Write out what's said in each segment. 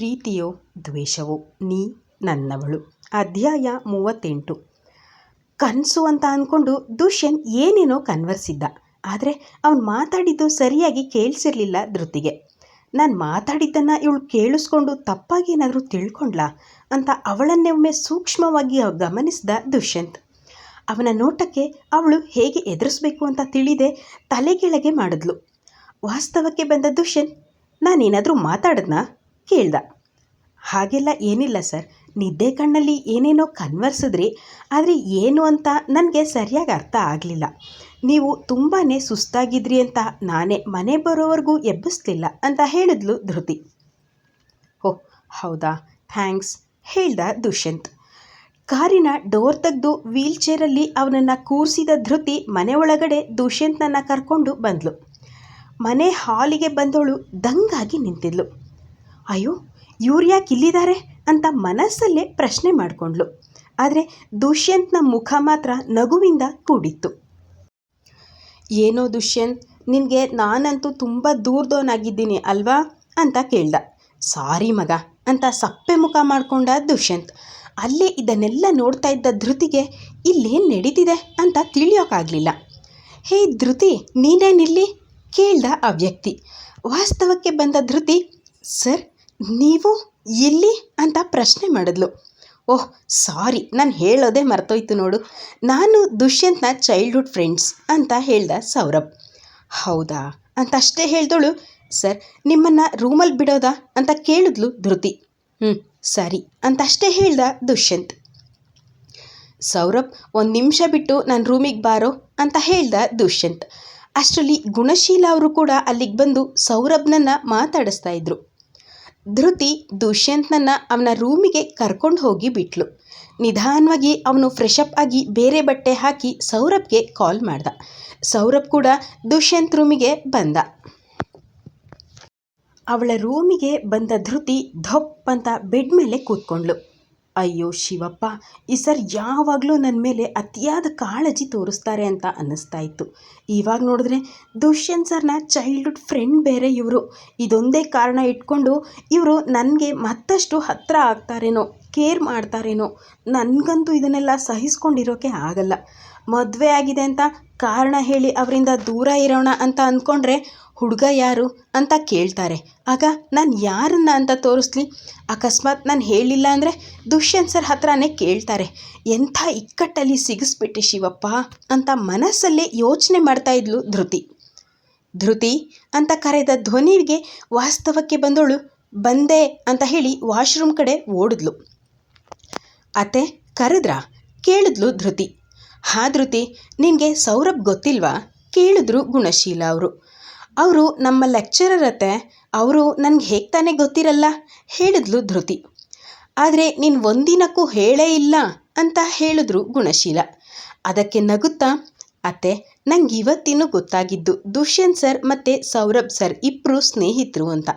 ಪ್ರೀತಿಯೋ ದ್ವೇಷವೋ ನೀ ನನ್ನವಳು. ಅಧ್ಯಾಯ ಮೂವತ್ತೆಂಟು. ಕನಸು ಅಂತ ಅಂದ್ಕೊಂಡು ದುಷ್ಯನ್ ಏನೇನೋ ಕನ್ವರ್ಸಿದ್ದ. ಆದರೆ ಅವನು ಮಾತಾಡಿದ್ದು ಸರಿಯಾಗಿ ಕೇಳಿಸಿರ್ಲಿಲ್ಲ ಧೃತಿಗೆ. ನಾನು ಮಾತಾಡಿದ್ದನ್ನು ಇವಳು ಕೇಳಿಸ್ಕೊಂಡು ತಪ್ಪಾಗಿ ಏನಾದರೂ ತಿಳ್ಕೊಂಡ್ಲಾ? ಅಂತ ಅವಳನ್ನೇ ಒಮ್ಮೆ ಸೂಕ್ಷ್ಮವಾಗಿ ಗಮನಿಸಿದ ದುಷ್ಯಂತ್. ಅವನ ನೋಟಕ್ಕೆ ಅವಳು ಹೇಗೆ ಎದುರಿಸ್ಬೇಕು ಅಂತ ತಿಳಿದೆ ತಲೆಗೆಳಗೆ ಮಾಡಿದ್ಲು. ವಾಸ್ತವಕ್ಕೆ ಬಂದ ದುಷ್ಯಂತ್ ನಾನೇನಾದರೂ ಮಾತಾಡದ್ನಾ? ಕೇಳ್ದ. ಹಾಗೆಲ್ಲ ಏನಿಲ್ಲ ಸರ್. ನಿದ್ದೆ ಕಣ್ಣಲ್ಲಿ ಏನೇನೋ ಕನ್ವರ್ಸಿದ್ರಿ ಆದರೆ ಏನು ಅಂತ ನನಗೆ ಸರಿಯಾಗಿ ಅರ್ಥ ಆಗಲಿಲ್ಲ. ನೀವು ತುಂಬಾ ಸುಸ್ತಾಗಿದ್ರಿ ಅಂತ ನಾನೇ ಮನೆ ಬರೋವರೆಗೂ ಎಬ್ಬಿಸ್ಲಿಲ್ಲ ಅಂತ ಹೇಳಿದ್ಲು ಧೃತಿ. ಓ ಹೌದಾ? ಥ್ಯಾಂಕ್ಸ್, ಹೇಳ್ದ ದುಷ್ಯಂತ್. ಕಾರಿನ ಡೋರ್ ತೆಗೆದು ವೀಲ್ ಚೇರಲ್ಲಿ ಅವನನ್ನು ಕೂರಿಸಿದ ಧೃತಿ ಮನೆ ಒಳಗಡೆ ದುಷ್ಯಂತ್ನನ್ನು ಕರ್ಕೊಂಡು ಬಂದಳು ಮನೆ ಹಾಲಿಗೆ ಬಂದವಳು ದಂಗಾಗಿ ನಿಂತಿದ್ಲು. ಅಯ್ಯೋ ಇವ್ರು ಯಾಕೆ ಅಂತ ಮನಸ್ಸಲ್ಲೇ ಪ್ರಶ್ನೆ ಮಾಡಿಕೊಂಡ್ಳು ಆದರೆ ದುಷ್ಯಂತ್ನ ಮುಖ ಮಾತ್ರ ನಗುವಿಂದ ಕೂಡಿತ್ತು. ಏನೋ ದುಷ್ಯಂತ್, ನಿನಗೆ ನಾನಂತೂ ತುಂಬ ದೂರದವನಾಗಿದ್ದೀನಿ ಅಲ್ವಾ ಅಂತ ಕೇಳ್ದ. ಸಾರಿ ಮಗ ಅಂತ ಸಪ್ಪೆ ಮುಖ ಮಾಡಿಕೊಂಡ ದುಷ್ಯಂತ್. ಅಲ್ಲೇ ಇದನ್ನೆಲ್ಲ ನೋಡ್ತಾ ಇದ್ದ ಧೃತಿಗೆ ಇಲ್ಲೇನು ನಡೀತಿದೆ ಅಂತ ತಿಳಿಯೋಕ್ಕಾಗಲಿಲ್ಲ ಹೇ ಧೃತಿ, ನೀನೇನಿಲ್ಲಿ? ಕೇಳ್ದ ಆ ವ್ಯಕ್ತಿ. ವಾಸ್ತವಕ್ಕೆ ಬಂದ ಧೃತಿ, ಸರ್ ನೀವು ಇಲ್ಲಿ ಅಂತ ಪ್ರಶ್ನೆ ಮಾಡಿದ್ಲು. ಓಹ್, ಸಾರಿ, ನಾನು ಹೇಳೋದೇ ಮರ್ತೋಯ್ತು ನೋಡು. ನಾನು ದುಷ್ಯಂತ್ನ ಚೈಲ್ಡ್ಹುಡ್ ಫ್ರೆಂಡ್ಸ್ ಅಂತ ಹೇಳ್ದ ಸೌರಭ್. ಹೌದಾ? ಅಂತ ಅಷ್ಟೇ ಹೇಳ್ದೋಳು. ಸರ್, ನಿಮ್ಮನ್ನು ರೂಮಲ್ಲಿ ಬಿಡೋದಾ ಅಂತ ಕೇಳಿದ್ಲು ಧೃತಿ. ಹ್ಞೂ ಸರಿ, ಅಂತ ಅಷ್ಟೇ ಹೇಳ್ದ ದುಷ್ಯಂತ್. ಸೌರಭ್, ಒಂದು ನಿಮಿಷ ಬಿಟ್ಟು ನಾನು ರೂಮಿಗೆ ಬಾರೋ ಅಂತ ಹೇಳ್ದ ದುಷ್ಯಂತ್. ಅಷ್ಟರಲ್ಲಿ ಗುಣಶೀಲ ಅವರು ಕೂಡ ಅಲ್ಲಿಗೆ ಬಂದು ಸೌರಭ್ನನ್ನು ಮಾತಾಡಿಸ್ತಾ ಇದ್ರು. ಧೃತಿ ದುಷ್ಯಂತನನ್ನು ಅವನ ರೂಮಿಗೆ ಕರ್ಕೊಂಡು ಹೋಗಿ ಬಿಟ್ಲು. ನಿಧಾನವಾಗಿ ಅವನು ಫ್ರೆಶಪ್ ಆಗಿ ಬೇರೆ ಬಟ್ಟೆ ಹಾಕಿ ಸೌರಭ್ಗೆ ಕಾಲ್ ಮಾಡ್ದ. ಸೌರಭ್ ಕೂಡ ದುಷ್ಯಂತ್ ರೂಮಿಗೆ ಬಂದ. ಅವಳ ರೂಮಿಗೆ ಬಂದ ಧೃತಿ ಧಪ್ ಅಂತ ಬೆಡ್ ಮೇಲೆ ಕೂತ್ಕೊಂಡ್ಳು ಅಯ್ಯೋ ಶಿವಪ್ಪ, ಈ ಸರ್ ಯಾವಾಗಲೂ ನನ್ನ ಮೇಲೆ ಅತಿಯಾದ ಕಾಳಜಿ ತೋರಿಸ್ತಾರೆ ಅಂತ ಅನ್ನಿಸ್ತಾ ಇತ್ತು. ಇವಾಗ ನೋಡಿದ್ರೆ ದುಷ್ಯಂತ್ ಸರ್ನ ಚೈಲ್ಡ್ಹುಡ್ ಫ್ರೆಂಡ್ ಬೇರೆ ಇವರು. ಇದೊಂದೇ ಕಾರಣ ಇಟ್ಕೊಂಡು ಇವರು ನನಗೆ ಮತ್ತಷ್ಟು ಹತ್ತಿರ ಆಗ್ತಾರೇನೋ ಕೇರ್ ಮಾಡ್ತಾರೇನೋ, ನನಗಂತೂ ಇದನ್ನೆಲ್ಲ ಸಹಿಸ್ಕೊಂಡಿರೋಕೆ ಆಗಲ್ಲ. ಮದುವೆ ಆಗಿದೆ ಅಂತ ಕಾರಣ ಹೇಳಿ ಅವರಿಂದ ದೂರ ಇರೋಣ ಅಂತ ಅಂದ್ಕೊಂಡ್ರೆ ಹುಡುಗ ಯಾರು ಅಂತ ಕೇಳ್ತಾರೆ. ಆಗ ನಾನು ಯಾರನ್ನ ಅಂತ ತೋರಿಸ್ಲಿ? ಅಕಸ್ಮಾತ್ ನಾನು ಹೇಳಿಲ್ಲ ಅಂದರೆ ದುಷ್ಯಂತ್ ಸರ್ ಹತ್ರನೇ ಕೇಳ್ತಾರೆ. ಎಂಥ ಇಕ್ಕಟ್ಟಲ್ಲಿ ಸಿಗಿಸ್ಬಿಟ್ಟೆ ಶಿವಪ್ಪ ಅಂತ ಮನಸ್ಸಲ್ಲೇ ಯೋಚನೆ ಮಾಡ್ತಾ ಇದ್ಲು ಧೃತಿ. ಧೃತಿ ಅಂತ ಕರೆದ ಧ್ವನಿಗೆ ವಾಸ್ತವಕ್ಕೆ ಬಂದವಳು ಬಂದೆ ಅಂತ ಹೇಳಿ ವಾಶ್ರೂಮ್ ಕಡೆ ಓಡಿದ್ಲು. ಅತ್ತೆ, ಕರೆದ್ರಾ? ಕೇಳಿದ್ಲು ಧೃತಿ. ಹಾ ಧೃತಿ, ನಿನಗೆ ಸೌರಭ್ ಗೊತ್ತಿಲ್ವಾ? ಕೇಳಿದ್ರು ಗುಣಶೀಲ ಅವರು. ಅವರು ನಮ್ಮ ಲೆಕ್ಚರರ್ ಅತ್ತೆ, ಅವರು ನನಗೆ ಹೇಗೆ ತಾನೇ ಗೊತ್ತಿರಲ್ಲ? ಹೇಳಿದ್ಲು ಧೃತಿ. ಆದರೆ ನೀನು ಒಂದಿನಕ್ಕೂ ಹೇಳೇ ಇಲ್ಲ ಅಂತ ಹೇಳಿದ್ರು ಗುಣಶೀಲ. ಅದಕ್ಕೆ ನಗುತ್ತಾ, ಅತ್ತೆ, ನಂಗೆ ಇವತ್ತಿನೂ ಗೊತ್ತಾಗಿದ್ದು ದುಷ್ಯಂತ್ ಸರ್ ಮತ್ತು ಸೌರಭ್ ಸರ್ ಇಬ್ಬರು ಸ್ನೇಹಿತರು ಅಂತ.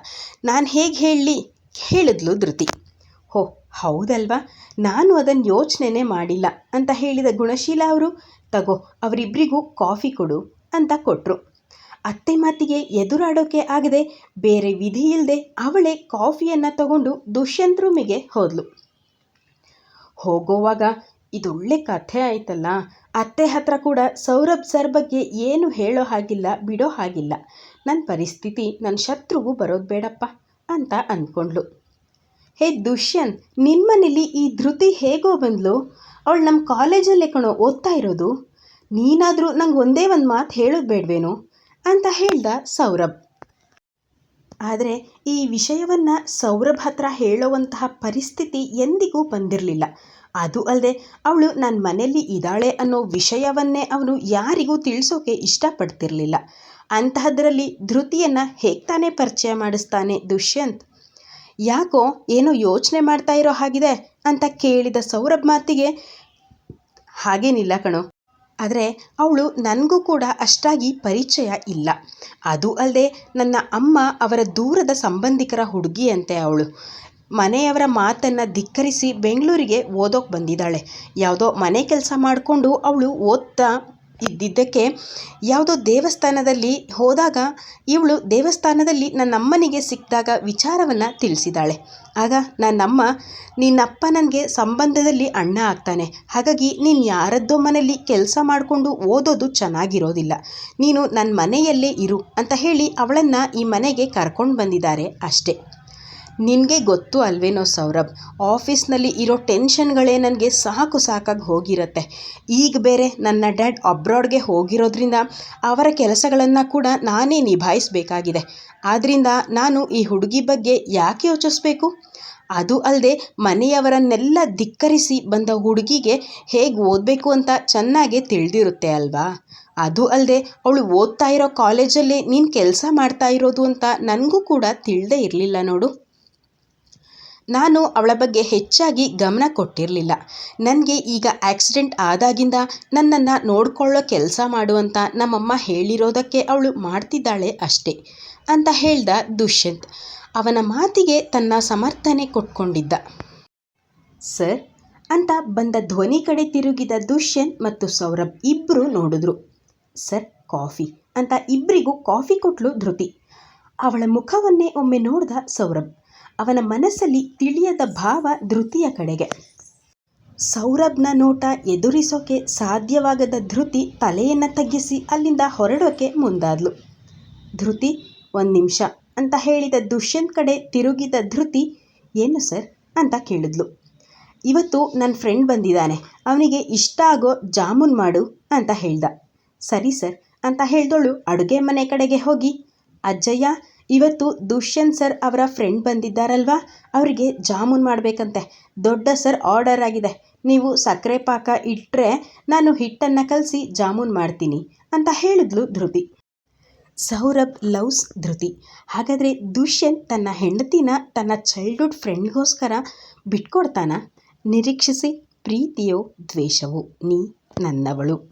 ನಾನು ಹೇಗೆ ಹೇಳಲಿ? ಹೇಳಿದ್ಲು ಧೃತಿ. ಹೋ, ಹೌದಲ್ವಾ? ನಾನು ಅದನ್ನು ಯೋಚನೆನೇ ಮಾಡಿಲ್ಲ ಅಂತ ಹೇಳಿದ ಗುಣಶೀಲ ಅವರು, ತಗೋ ಅವರಿಬ್ಬರಿಗೂ ಕಾಫಿ ಕೊಡು ಅಂತ ಕೊಟ್ಟರು ಅತ್ತೆ ಮಾತಿಗೆ ಎದುರಾಡೋಕೆ ಆಗದೆ ಬೇರೆ ವಿಧಿ ಇಲ್ಲದೆ ಅವಳೇ ಕಾಫಿಯನ್ನು ತಗೊಂಡು ದುಷ್ಯಂತ್ ರೂಮಿಗೆ ಹೋದ್ಲು. ಹೋಗೋವಾಗ ಇದೊಳ್ಳೆ ಕಥೆ ಆಯ್ತಲ್ಲ. ಅತ್ತೆ ಹತ್ರ ಕೂಡ ಸೌರಭ್ ಸರ್ ಬಗ್ಗೆ ಏನು ಹೇಳೋ ಹಾಗಿಲ್ಲ, ಬಿಡೋ ಹಾಗಿಲ್ಲ. ನನ್ನ ಪರಿಸ್ಥಿತಿ ನನ್ನ ಶತ್ರುಗೂ ಬರೋದು ಬೇಡಪ್ಪ ಅಂತ ಅಂದ್ಕೊಂಡ್ಳು ಹೇ ದುಷ್ಯಂತ್ ನಿನ್ನ ಮನೇಲಿ ಈ ಧೃತಿ ಹೇಗೋ ಬಂದ್ಲು? ಅವಳು ನಮ್ಮ ಕಾಲೇಜಲ್ಲೇ ಕಣೋ ಓದ್ತಾ ಇರೋದು. ನೀನಾದರೂ ನಂಗೆ ಒಂದೇ ಒಂದು ಮಾತು ಹೇಳೋದು ಬೇಡವೇನೋ? ಅಂತ ಹೇಳ್ದ ಸೌರಭ್. ಆದರೆ ಈ ವಿಷಯವನ್ನು ಸೌರಭ್ ಹತ್ರ ಹೇಳುವಂತಹ ಪರಿಸ್ಥಿತಿ ಎಂದಿಗೂ ಬಂದಿರಲಿಲ್ಲ. ಅದು ಅಲ್ಲದೆ ಅವಳು ನನ್ನ ಮನೆಯಲ್ಲಿ ಇದ್ದಾಳೆ ಅನ್ನೋ ವಿಷಯವನ್ನೇ ಅವನು ಯಾರಿಗೂ ತಿಳಿಸೋಕೆ ಇಷ್ಟಪಡ್ತಿರಲಿಲ್ಲ. ಅಂತಹದ್ರಲ್ಲಿ ಧೃತಿಯನ್ನು ಹೇಗೆ ತಾನೇ ಪರಿಚಯ ಮಾಡಿಸ್ತಾನೆ ದುಷ್ಯಂತ್? ಯಾಕೋ ಏನೋ ಯೋಚನೆ ಮಾಡ್ತಾ ಇರೋ ಹಾಗಿದೆ ಅಂತ ಕೇಳಿದ ಸೌರಭ್ ಮಾತಿಗೆ, ಹಾಗೇನಿಲ್ಲ ಕಣೋ ಆದರೆ ಅವಳು ನನಗೂ ಕೂಡ ಅಷ್ಟಾಗಿ ಪರಿಚಯ ಇಲ್ಲ. ಅದು ಅಲ್ಲದೆ ನನ್ನ ಅಮ್ಮ ಅವರ ದೂರದ ಸಂಬಂಧಿಕರ ಹುಡುಗಿಯಂತೆ ಅವಳು. ಮನೆಯವರ ಮಾತನ್ನು ಧಿಕ್ಕರಿಸಿ ಬೆಂಗಳೂರಿಗೆ ಓದೋಕೆ ಬಂದಿದ್ದಾಳೆ. ಯಾವುದೋ ಮನೆ ಕೆಲಸ ಮಾಡಿಕೊಂಡು ಅವಳು ಓದ್ತಾ ಇದ್ದಿದ್ದಕ್ಕೆ ಯಾವುದೋ ದೇವಸ್ಥಾನದಲ್ಲಿ ಹೋದಾಗ ಇವಳು ದೇವಸ್ಥಾನದಲ್ಲಿ ನನ್ನಮ್ಮನಿಗೆ ಸಿಕ್ಕಿದಾಗ ವಿಚಾರವನ್ನು ತಿಳಿಸಿದ್ದಾಳೆ ಆಗ ನನ್ನಮ್ಮ, ನಿನ್ನಪ್ಪ ನನಗೆ ಸಂಬಂಧದಲ್ಲಿ ಅಣ್ಣ ಆಗ್ತಾನೆ. ಹಾಗಾಗಿ ನೀನು ಯಾರದ್ದೋ ಮನೆಯಲ್ಲಿ ಕೆಲಸ ಮಾಡಿಕೊಂಡು ಓದೋದು ಚೆನ್ನಾಗಿರೋದಿಲ್ಲ. ನೀನು ನನ್ನ ಮನೆಯಲ್ಲೇ ಇರು ಅಂತ ಹೇಳಿ ಅವಳನ್ನು ಈ ಮನೆಗೆ ಕರ್ಕೊಂಡು ಬಂದಿದ್ದಾರೆ ಅಷ್ಟೇ. ನಿನಗೆ ಗೊತ್ತು ಅಲ್ವೇನೋ ಸೌರಭ್, ಆಫೀಸ್ನಲ್ಲಿ ಇರೋ ಟೆನ್ಷನ್ಗಳೇ ನನಗೆ ಸಾಕು ಸಾಕಾಗಿ ಹೋಗಿರುತ್ತೆ. ಈಗ ಬೇರೆ ನನ್ನ ಡ್ಯಾಡ್ ಅಬ್ರಾಡ್ಗೆ ಹೋಗಿರೋದ್ರಿಂದ ಅವರ ಕೆಲಸಗಳನ್ನು ಕೂಡ ನಾನೇ ನಿಭಾಯಿಸಬೇಕಾಗಿದೆ. ಆದ್ದರಿಂದ ನಾನು ಈ ಹುಡುಗಿ ಬಗ್ಗೆ ಯಾಕೆ ಯೋಚಿಸ್ಬೇಕು? ಅದು ಅಲ್ಲದೆ ಮನೆಯವರನ್ನೆಲ್ಲ ಧಿಕ್ಕರಿಸಿ ಬಂದ ಹುಡುಗಿಗೆ ಹೇಗೆ ಓದಬೇಕು ಅಂತ ಚೆನ್ನಾಗೇ ತಿಳಿದಿರುತ್ತೆ ಅಲ್ವಾ? ಅದು ಅಲ್ಲದೆ ಅವಳು ಓದ್ತಾ ಇರೋ ಕಾಲೇಜಲ್ಲೇ ನೀನು ಕೆಲಸ ಮಾಡ್ತಾ ಇರೋದು ಅಂತ ನನಗೂ ಕೂಡ ತಿಳಿದೇ ಇರಲಿಲ್ಲ ನೋಡು. ನಾನು ಅವಳ ಬಗ್ಗೆ ಹೆಚ್ಚಾಗಿ ಗಮನ ಕೊಟ್ಟಿರಲಿಲ್ಲ. ನನಗೆ ಈಗ ಆಕ್ಸಿಡೆಂಟ್ ಆದಾಗಿಂದ ನನ್ನನ್ನು ನೋಡಿಕೊಳ್ಳೋ ಕೆಲಸ ಮಾಡುವಂತ ನಮ್ಮಮ್ಮ ಹೇಳಿರೋದಕ್ಕೆ ಅವಳು ಮಾಡ್ತಿದ್ದಾಳೆ ಅಷ್ಟೇ ಅಂತ ಹೇಳ್ದ ದುಷ್ಯಂತ್. ಅವನ ಮಾತಿಗೆ ತನ್ನ ಸಮರ್ಥನೆ ಕೊಟ್ಕೊಂಡಿದ್ದ. ಸರ್ ಅಂತ ಬಂದ ಧ್ವನಿ ಕಡೆ ತಿರುಗಿದ ದುಷ್ಯಂತ್ ಮತ್ತು ಸೌರಭ್ ಇಬ್ಬರು ನೋಡಿದ್ರು. ಸರ್, ಕಾಫಿ ಅಂತ ಇಬ್ಬರಿಗೂ ಕಾಫಿ ಕೊಟ್ಲು ಧೃತಿ. ಅವಳ ಮುಖವನ್ನೇ ಒಮ್ಮೆ ನೋಡ್ದ ಸೌರಭ್. ಅವನ ಮನಸ್ಸಲ್ಲಿ ತಿಳಿಯದ ಭಾವ ಧೃತಿಯ ಕಡೆಗೆ. ಸೌರಭ್ನ ನೋಟ ಎದುರಿಸೋಕೆ ಸಾಧ್ಯವಾಗದ ಧೃತಿ ತಲೆಯನ್ನು ತಗ್ಗಿಸಿ ಅಲ್ಲಿಂದ ಹೊರಡೋಕೆ ಮುಂದಾದ್ಲು. ಧೃತಿ, ಒಂದು ನಿಮಿಷ ಅಂತ ಹೇಳಿದ ದುಷ್ಯಂತ್ ಕಡೆ ತಿರುಗಿದ ಧೃತಿ, ಏನು ಸರ್? ಅಂತ ಕೇಳಿದ್ಲು. ಇವತ್ತು ನನ್ನ ಫ್ರೆಂಡ್ ಬಂದಿದ್ದಾನೆ. ಅವನಿಗೆ ಇಷ್ಟ ಆಗೋ ಜಾಮೂನ್ ಮಾಡು ಅಂತ ಹೇಳ್ದ. ಸರಿ ಸರ್ ಅಂತ ಹೇಳ್ದೋಳು ಅಡುಗೆ ಮನೆ ಕಡೆಗೆ ಹೋಗಿ. ಅಜ್ಜಯ್ಯ ಇವತ್ತು ದುಷ್ಯಂತ್ ಸರ್ ಅವರ ಫ್ರೆಂಡ್ ಬಂದಿದ್ದಾರಲ್ವಾ? ಅವರಿಗೆ ಜಾಮೂನ್ ಮಾಡಬೇಕಂತೆ. ದೊಡ್ಡ ಸರ್ ಆರ್ಡರ್ ಆಗಿದೆ. ನೀವು ಸಕ್ಕರೆ ಪಾಕ ಇಟ್ಟರೆ ನಾನು ಹಿಟ್ಟನ್ನು ಕಲಸಿ ಜಾಮೂನ್ ಮಾಡ್ತೀನಿ ಅಂತ ಹೇಳಿದ್ಲು ಧೃತಿ. ಸೌರಭ್ ಲವ್ಸ್ ಧೃತಿ. ಹಾಗಾದರೆ ದುಷ್ಯಂತ್ ತನ್ನ ಹೆಂಡತಿನ ತನ್ನ ಚೈಲ್ಡ್ಹುಡ್ ಫ್ರೆಂಡ್ಗೋಸ್ಕರ ಬಿಟ್ಕೊಡ್ತಾನ? ನಿರೀಕ್ಷಿಸಿ, ಪ್ರೀತಿಯೋ ದ್ವೇಷವೋ, ನೀ ನನ್ನವಳು.